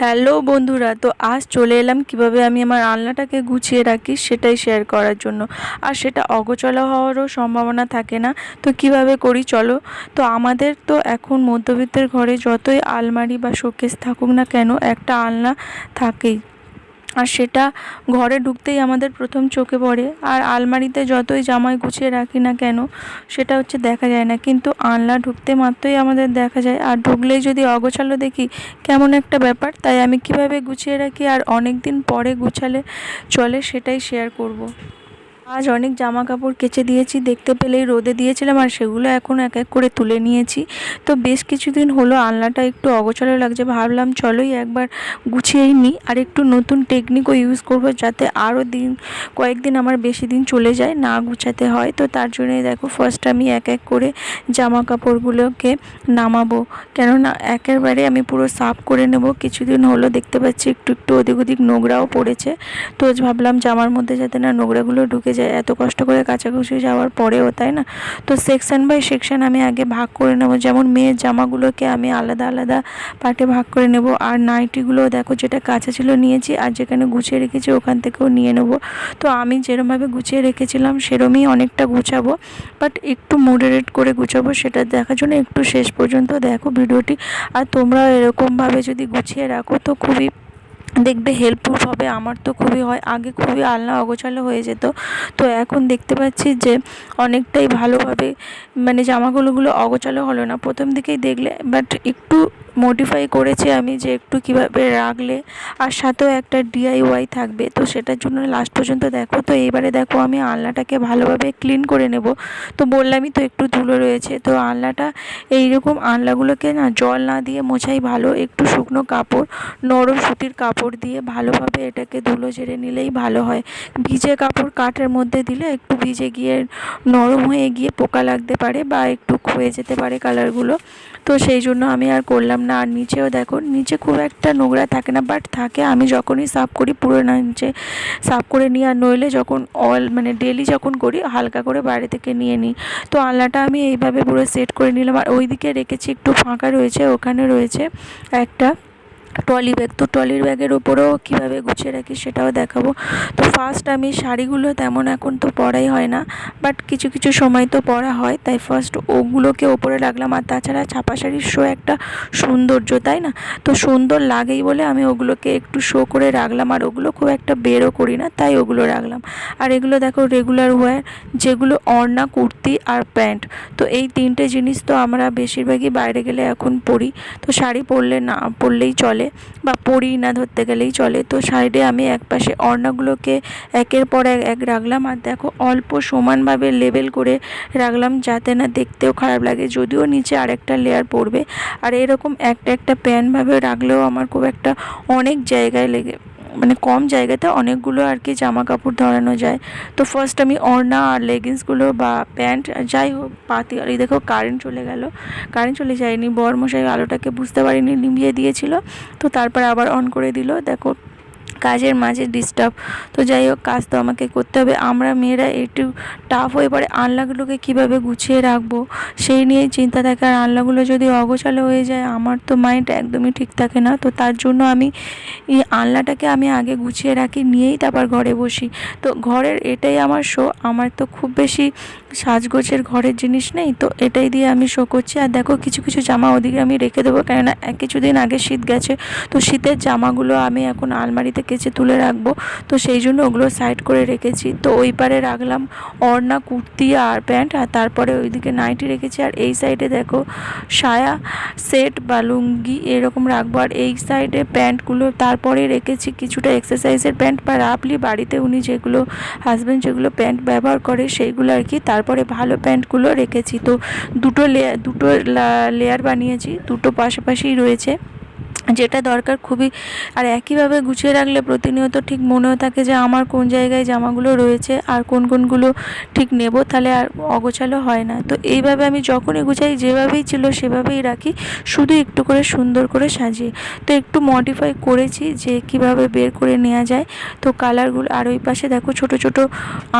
Hello বন্ধুরা, তো আজ চলে এলাম কীভাবে আমি আমার আলনাটাকে গুছিয়ে রাখি সেটাই শেয়ার করার জন্য। আর সেটা অগোচলা হওয়ারও সম্ভাবনা থাকে না, তো কীভাবে করি চলো? তো আমাদের তো এখন মধ্যবিত্তের ঘরে যতই আলমারি বা শোকেস থাকুক না কেন, একটা আলনা থাকেই। আর সেটা ঘরে ঢুকতেই আমাদের প্রথম চোখে পড়ে। আর আলমারিতে যতই জামাই গুছিয়ে রাখি না কেন, সেটা হচ্ছে দেখা যায় না। কিন্তু আনলা ঢুকতে মাত্রই আমাদের দেখা যায়। আর ঢুকলেই যদি অগোছালো দেখি, কেমন একটা ব্যাপার। তাই আমি কীভাবে গুছিয়ে রাখি আর অনেক দিন পরে গুছালে চলে সেটাই শেয়ার করব। আজ অনেক জামা কাপড় কেচে দিয়েছি, দেখতে পেলেই রোদে দিয়েছিলাম আর সেগুলো এখন এক এক করে তুলে নিয়েছি। তো বেশ কিছুদিন হলো আলনাটা একটু অগোছালো লাগছে, ভাবলাম চলোই একবার গুছিয়েই নিই আর একটু নতুন টেকনিকও ইউজ করব যাতে আরও দিন, কয়েকদিন আমার বেশি দিন চলে যায় না গুছাতে হয়। তো তার জন্যই দেখো ফার্স্ট আমি এক এক করে জামা কাপড়গুলোকে নামাবো। কেননা একেবারে আমি পুরো সাফ করে নেব। কিছুদিন হলো দেখতে পাচ্ছি একটু একটু ওদিক ওদিক নোংরাও পড়েছে। তো ভাবলাম জামার মধ্যে যাতে না নোংরাগুলো ঢুকে যায়, এত কষ্ট করে কাচাকুচি যাওয়ার পরেও, তাই না? তো সেকশন বাই সেকশন আমি আগে ভাগ করে নেব। যেমন মেয়ের জামাগুলোকে আমি আলাদা আলাদা পার্টে ভাগ করে নেব। আর নাইটিগুলো দেখো যেটা কাঁচা ছিল নিয়েছি আর যেখানে গুছিয়ে রেখেছি ওখান থেকেও নিয়ে নেব। তো আমি যেরমভাবে গুছিয়ে রেখেছিলাম সেরমই অনেকটা গুছাবো। বাট একটু মডারেট করে গুছাবো, সেটা দেখার জন্য একটু শেষ পর্যন্ত দেখো ভিডিওটি। আর তোমরা এরকমভাবে যদি গুছিয়ে রাখো, তো খুবই দেখবে হেল্পফুল হবে আমার তো খুবই হয়। আগে খুবই আলনা অগোছালো হয়ে যেত। তো এখন দেখতে পাচ্ছি যে অনেকটাই ভালোভাবে মানে জামাগুলোগুলো অগোছালো হলো না। প্রথম দিকেই দেখলে বাট একটু মডিফাই করেছি আমি যে একটু কীভাবে রাখলে, আর সাথেও একটা ডিআইওয়াই থাকবে, তো সেটার জন্য লাস্ট পর্যন্ত দেখো। তো এবারে দেখো আমি আলনাটাকে ভালোভাবে ক্লিন করে নেব। তো বললামই তো একটু ধুলো রয়েছে, তো আলনাটা এইরকম আলনাগুলোকে না জল না দিয়ে মোছাই ভালো, একটু শুকনো কাপড়, নরম সুতির কাপড় দিয়ে ভালোভাবে এটাকে ধুলো ঝেড়ে নিলেই ভালো হয়। ভিজে কাপড় কাঠের মধ্যে দিলে একটু ভিজে গিয়ে নরম হয়ে গিয়ে পোকা লাগতে পারে বা একটু ক্ষয়ে যেতে পারে কালারগুলো তো সেই জন্য আমি আর করলাম না, আর নিচেও দেখো, নিচে খুব একটা নোংরা থাকে না বাট থাকে। আমি যখনই সাফ করি পুরো নিচে সাফ করে নিই, আর নইলে যখন অল মানে ডেলি যখন করি, হালকা করে বাইরে থেকে নিয়ে নিই। তো আলনাটা আমি এইভাবে পুরো সেট করে নিলাম, আর ওইদিকে রেখেছি, একটু ফাঁকা রয়েছে, ওখানে রয়েছে একটা ট্রলি ব্যাগ। তো ট্রলির ব্যাগের উপরেও কীভাবে গুছিয়ে রাখি সেটাও দেখাবো। তো ফার্স্ট আমি শাড়িগুলো তেমন এখন তো পরাই হয় না বাট কিছু কিছু সময় তো পরা হয়। তাই ফার্স্ট ওগুলোকে ওপরে রাখলাম আর তাছাড়া ছাপা শাড়ির শো একটা সৌন্দর্য, তাই না? তো সুন্দর লাগেই বলে আমি ওগুলোকে একটু শো করে রাখলাম আর ওগুলো খুব একটা বেরও করি না, তাই ওগুলো রাখলাম। আর এগুলো দেখো রেগুলার ওয়্যার যেগুলো অর্না কুর্তি আর প্যান্ট। তো এই তিনটে জিনিস তো আমরা বেশিরভাগই বাইরে গেলে এখন পরি। তো শাড়ি পরলে না, পরলেই চলে। বা পরি না ধরতে গেলেই চলে। তো সাইডে আমি একপাশে অর্ণাগুলোকে একের পর এক রাখলাম। আর দেখো, অল্প সমানভাবে লেবেল করে রাখলাম যাতে না দেখতেও খারাপ লাগে। যদিও নিচে আরেকটা লেয়ার পড়বে। আর এরকম একটা একটা প্যানভাবে রাখলেও আমার খুব একটা অনেক জায়গায় লেগে মানে কম জায়গাতে অনেকগুলো আর কি জামা কাপড় ধরানো যায়। তো ফার্স্ট আমি ওড়না আর লেগিংসগুলো বা প্যান্ট যাই হোক, পাতি আর এই দেখো কারেন্ট চলে গেল। কারেন্ট চলে যায়নি বর মশাই আলোটাকে বুঝতে পারিনি, নিভিয়ে দিয়েছিল। তো তারপর আবার অন করে দিল। দেখো কাজের মাঝে ডিস্টার্ব তো যাই হোক, কাজ তো আমাকে করতে হবে। আমরা মেয়েরা একটু টাফ হয়ে পড়ে আনলাগুলোকে কীভাবে গুছিয়ে রাখব সেই নিয়েই চিন্তা থাকে। আর আনলাগুলো যদি অগোছালো হয়ে যায়, আমার তো মাইন্ড একদমই ঠিক থাকে না। তো তার জন্য আমি এই আনলাটাকে আমি আগে গুছিয়ে রাখি, নিয়েই তারপর ঘরে বসি। তো ঘরের এটাই আমার শো আমার তো খুব বেশি সাজগোজের ঘরের জিনিস নেই। তো এটাই দিয়ে আমি শো করছি। আর দেখো, কিছু কিছু জামা ওদিকে আমি রেখে দেবো। কেননা এক কিছুদিন আগে শীত গেছে। তো শীতের জামাগুলো আমি এখন আলমারিতে কেচে তুলে রাখব। তো সেই জন্য ওগুলো সাইড করে রেখেছি। তো ওই পারে রাখলাম অর্না কুর্তি আর প্যান্ট। আর তারপরে ওইদিকে নাইটি রেখেছি। আর এই সাইডে দেখো, সায়া সেট বা লুঙ্গি এরকম রাখব। আর এই সাইডে প্যান্টগুলো তারপরে রেখেছি কিছুটা এক্সারসাইজের প্যান্ট বা রাফলি বাড়িতে উনি যেগুলো হাজব্যান্ড যেগুলো প্যান্ট ব্যবহার করে, সেইগুলো আর কি তারপরে ভালো প্যান্টগুলো রেখেছি। তো দুটো লেয়ার দুটো লেয়ার বানিয়েছি। দুটো পাশাপাশিই রয়েছে। যেটা দরকার খুবই, আর একইভাবে গুছিয়ে রাখলে প্রতিনিয়ত ঠিক মনেও থাকে যে আমার কোন জায়গায় জামাগুলো রয়েছে আর কোন কোনগুলো ঠিক নেব, তাহলে আর অগোছালো হয় না। তো এইভাবে আমি যখনই গুছাই, যেভাবেই ছিল সেভাবেই রাখি, শুধু একটু করে সুন্দর করে সাজিয়ে। তো একটু মডিফাই করেছি যে কীভাবে বের করে নেওয়া যায়। তো কালারগুলো আর ওই পাশে দেখো ছোট ছোট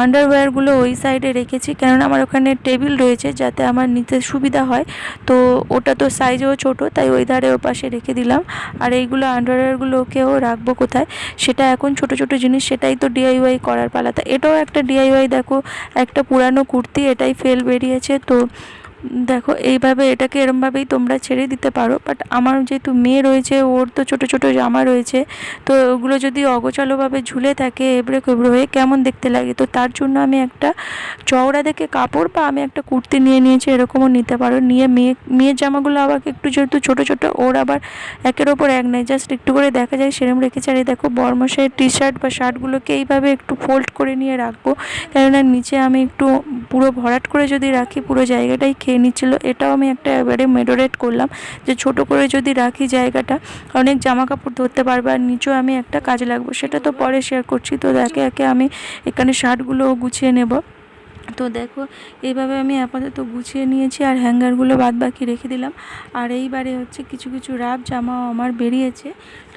আন্ডারওয়্যারগুলো ওই সাইডে রেখেছি, কেননা আমার ওখানে টেবিল রয়েছে যাতে আমার নিতে সুবিধা হয়। তো ওটা তো সাইজেও ছোট, তাই ওই ধারে ও পাশে রেখে দিলাম। আর এইগুলো আন্ডারওয়্যারগুলোকেও রাখব কোথায়? সেটা এখন ছোট ছোট জিনিস, সেটাই তো ডিআইওয়াই করার পালা। তা এটাও একটা ডিআইওয়াই দেখো, একটা পুরানো কুর্তি, এটাই ফেল বেরিয়েছে। তো দেখো, এইভাবে এটাকে এরমভাবেই তোমরা ছেড়ে দিতে পারো বাট আমার যেহেতু মেয়ে রয়েছে, ওর তো ছোট ছোট জামা রয়েছে, তো ওগুলো যদি অগোচালোভাবে ঝুলে থাকে, এবড়ে খেবড়ে হয়ে কেমন দেখতে লাগে? তো তার জন্য আমি একটা চওড়া দেখে কাপড় বা আমি একটা কুর্তি নিয়ে নিয়েছি, এরকমও নিতে পারো। নিয়ে মেয়ে, মেয়ের জামাগুলো আবার একটু যেহেতু ছোটো ছোটো, ওর আবার একের ওপর এক নেই জাস্ট একটু করে দেখা যায়, সেরম রেখেছে। আর দেখো বর্মশের টি শার্ট বা শার্টগুলোকে এইভাবে একটু ফোল্ড করে নিয়ে রাখব, কেননা নিচে আমি একটু পুরো ভরাট করে যদি রাখি, পুরো জায়গাটাই খেয়ে নিচ্ছিলো। এটাও আমি একটা এবারে মেডোরেট করলাম যে ছোট করে যদি রাখি জায়গাটা, অনেক জামা কাপড় ধরতে পারবে আর নিচেও আমি একটা কাজে লাগবো। সেটা তো পরে শেয়ার করছি। তো একে একে আমি এখানে শার্টগুলোও গুছিয়ে নেব। তো দেখো, এইভাবে আমি আপাতত গুছিয়ে নিয়েছি আর হ্যাঙ্গারগুলো বাদ বাকি রেখে দিলাম। আর এইবারে হচ্ছে কিছু কিছু রাব জামাও আমার বেরিয়েছে।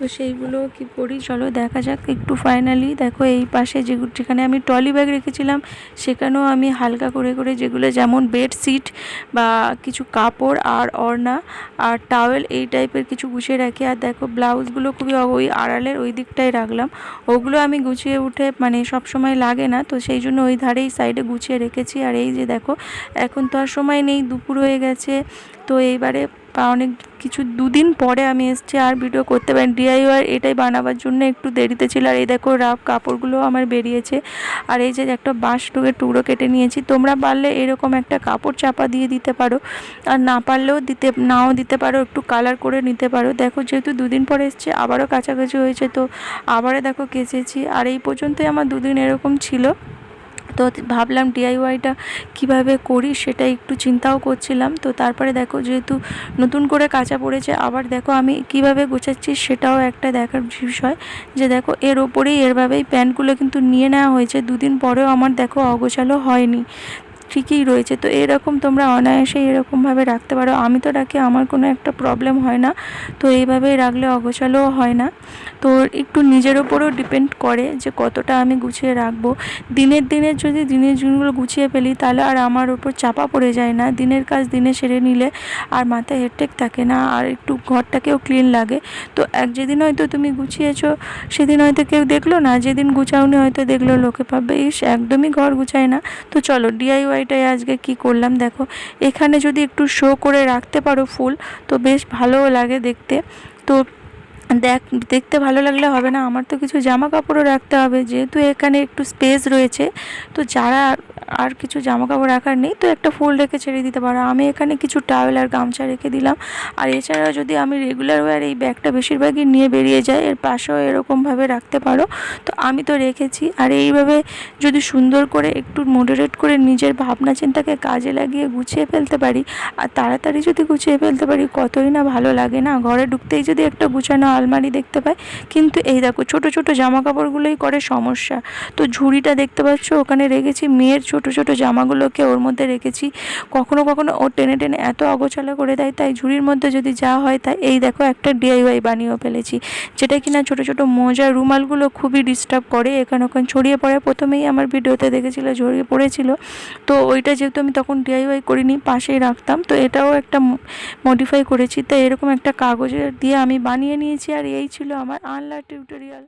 তো সেইগুলো কি করি? চলো দেখা যাক একটু ফাইনালি দেখো এই পাশে যে যেখানে আমি ট্রলি ব্যাগ রেখেছিলাম, সেখানেও আমি হালকা করে করে যেগুলো যেমন বেডশিট বা কিছু কাপড় আর ওড়না আর টাওয়েল এই টাইপের কিছু গুছিয়ে রাখি। আর দেখো ব্লাউজগুলো খুবই ওই আড়ালের ওই দিকটাই রাখলাম। ওগুলো আমি গুছিয়ে উঠে মানে সব সময় লাগে না, তো সেই জন্য ওই ধারেই সাইডে গুছিয়ে রেখেছি। আর এই যে দেখো, এখন তো আর সময় নেই, দুপুর হয়ে গেছে। তো এইবারে অনেক কিছু দুদিন পরে আমি এসছি, আর ভিডিও করতে পারি ডিআইওয়ার এটাই বানাবার জন্য একটু দেরিতে ছিল, আর এই দেখো রাফ কাপড়গুলো আমার বেরিয়েছে। আর এই যে একটা বাঁশ টুকের টুকরো কেটে নিয়েছি, তোমরা পারলে এরকম একটা কাপড় চাপা দিয়ে দিতে পারো। আর না পারলেও দিতে, নাও দিতে পারো, একটু কালার করে নিতে পারো। দেখো যেহেতু দুদিন পরে এসছে, আবারও কাছাকাছি হয়েছে, তো আবারও দেখো কেচেছি। আর এই পর্যন্তই আমার দুদিন এরকম ছিল। তো ভাবলাম ডিআইওয়াইটা কীভাবে করি সেটা একটু চিন্তাও করছিলাম। তো তারপরে দেখো যেহেতু নতুন করে কাঁচা পড়েছে, আবার দেখো আমি কীভাবে গোছাচ্ছি সেটাও একটা দেখার বিষয় যে দেখো এর ওপরেই এরভাবেই প্যান্টগুলো কিন্তু নিয়ে নেওয়া হয়েছে। দুদিন পরেও আমার দেখো অগোছালো হয়নি। ঠিকই রয়েছে। তো এরকম তোমরা অনায়াসে এরকমভাবে রাখতে পারো। আমি তো রাখি, আমার কোনো একটা প্রবলেম হয় না। তো এইভাবেই রাখলে অগোছালোও হয় না। তো একটু নিজের ওপরও ডিপেন্ড করে যে কতটা আমি গুছিয়ে রাখব। দিনের দিনের যদি দিনের জিনিসগুলো গুছিয়ে ফেলি, তাহলে আর আমার ওপর চাপা পড়ে যায় না। দিনের কাজ দিনে সেরে নিলে আর মাথায় হেডটেক থাকে না, আর একটু ঘরটাকেও ক্লিন লাগে। তো এক যেদিন হয়তো তুমি গুছিয়েছো, সেদিন হয়তো কেউ দেখল না, যেদিন গুছাওনি হয়তো দেখল লোকে পাবে ইস, একদমই ঘর গুছায় না। তো চলো ডিআইওয়াইটাই আজকে কি করলাম, দেখো। এখানে যদি একটু শো করে রাখতে পারো ফুল, তো বেশ ভালোও লাগে দেখতে। তো দেখ, দেখতে ভালো লাগলে হবে না, আমার তো কিছু জামা কাপড়ও রাখতে হবে, যেহেতু এখানে একটু স্পেস রয়েছে। তো যারা আর কিছু জামা কাপড় রাখার নেই, তো একটা ফুল রেখে ছেড়ে দিতে পারো। আমি এখানে কিছু টাওয়েল আর গামছা রেখে দিলাম। আর এছাড়াও যদি আমি রেগুলার ওয়ার এই ব্যাগটা বেশিরভাগই নিয়ে বেরিয়ে যাই, এর পাশেও এরকমভাবে রাখতে পারো। তো আমি তো রেখেছি। আর এইভাবে যদি সুন্দর করে একটু মোডারেট করে নিজের ভাবনা চিন্তাকে কাজে লাগিয়ে গুছিয়ে ফেলতে পারি, আর তাড়াতাড়ি যদি গুছিয়ে ফেলতে পারি, কতই না ভালো লাগে না? ঘরে ঢুকতেই যদি একটা গুছানো আলমারি দেখতে পাই, কিন্তু এই দেখো ছোট ছোট জামা কাপড়গুলোই করে সমস্যা। তো ঝুড়িটা দেখতে পাচ্ছ? ওখানে রেখেছি মেয়ের ছোট ছোট জামাগুলোকে ওর মধ্যে রেখেছি। কখনো কখনো ও টেনে টেনে এত অগোছালো করে দেয়, তাই ঝুড়ির মধ্যে যদি যা হয়, তাই এই দেখো একটা ডিআইওয়াই বানিয়েও ফেলেছি, যেটা কিনা ছোট ছোট মোজা রুমালগুলো খুবই ডিস্টার্ব করে। এখানে ওখানে ছড়িয়ে পড়ে প্রথমেই আমার ভিডিওতে দেখেছিল ছড়িয়ে পড়েছিল। তো ওইটা যেহেতু আমি তখন ডিআইওয়াই করিনি, পাশেই রাখতাম। তো এটাও একটা মডিফাই করেছি। তো এরকম একটা কাগজের দিয়ে আমি বানিয়ে নিয়েছি। আর এই ছিল আমার আনলা টিউটোরিয়াল